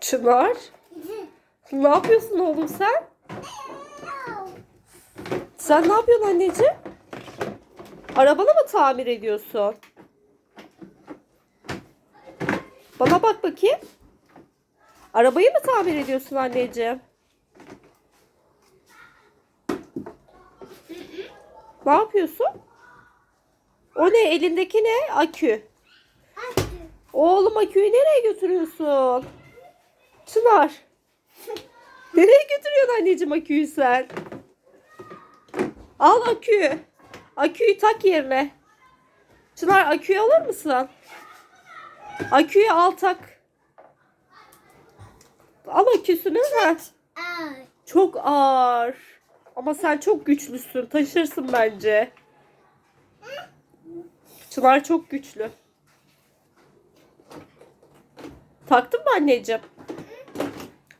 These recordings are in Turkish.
Çınar. Ne yapıyorsun oğlum sen? Sen ne yapıyorsun anneciğim? Arabanı mı tamir ediyorsun? Bana bak bakayım. Arabayı mı tamir ediyorsun anneciğim? Ne yapıyorsun? O ne? Elindeki ne? Akü. Oğlum aküyü nereye götürüyorsun? Çınar. Nereye götürüyorsun anneciğim aküyü sen? Al aküyü. Aküyü tak yerine. Çınar aküyü alır mısın? Aküyü al tak. Al aküsünü. Ha. Çok ağır. Ama sen çok güçlüsün. Taşırsın bence. Çınar çok güçlü. Taktın mı anneciğim?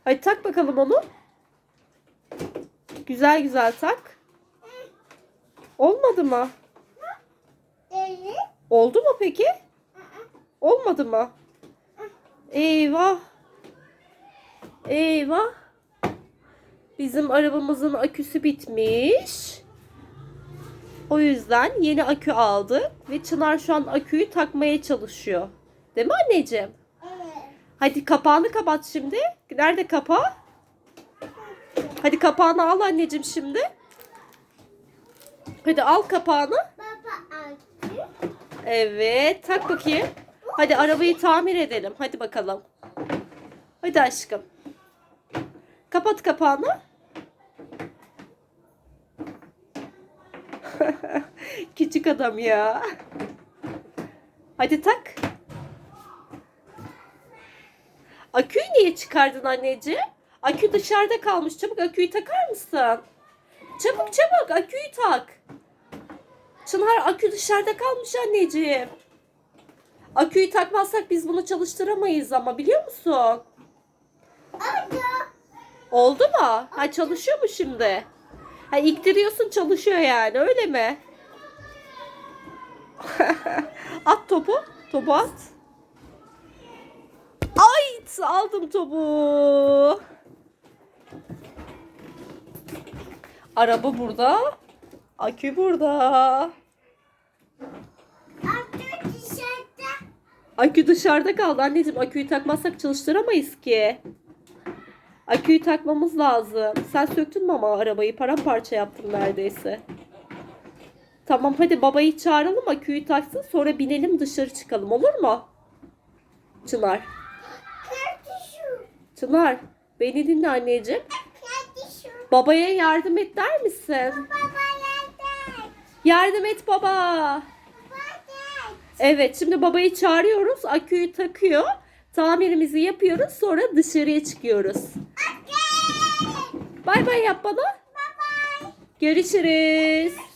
Hadi tak bakalım onu. Güzel güzel tak. Olmadı mı? Oldu mu peki? Olmadı mı? Eyvah. Eyvah. Bizim arabamızın aküsü bitmiş. O yüzden yeni akü aldık ve Çınar şu an aküyü takmaya çalışıyor. Değil mi anneciğim? Hadi kapağını kapat şimdi. Nerede kapağı? Hadi kapağını al anneciğim şimdi. Hadi al kapağını. Evet, tak bakayım. Hadi arabayı tamir edelim. Hadi bakalım. Hadi aşkım. Kapat kapağını. Küçük adam ya. Hadi tak. Aküyü niye çıkardın anneciğim? Akü dışarıda kalmış. Çabuk aküyü takar mısın? Çabuk çabuk aküyü tak. Çınar akü dışarıda kalmış anneciğim. Aküyü takmazsak biz bunu çalıştıramayız ama biliyor musun? Oldu mu? Ha çalışıyor mu şimdi? Ha iktiriyorsun çalışıyor yani öyle mi? at topu. Topu at. Ay aldım topu. Araba burada. Akü burada. Akü dışarıda kaldı. Anneciğim aküyü takmazsak çalıştıramayız ki. Aküyü takmamız lazım. Sen söktün mü ama arabayı? Paramparça yaptın neredeyse. Tamam hadi babayı çağıralım aküyü taksın sonra binelim dışarı çıkalım olur mu? Çınar. Çınar beni dinle anneciğim. Babaya yardım et der misin? Yardım et baba. Evet şimdi babayı çağırıyoruz. Aküyü takıyor. Tamirimizi yapıyoruz. Sonra dışarıya çıkıyoruz. Bay bay yap bana. Görüşürüz.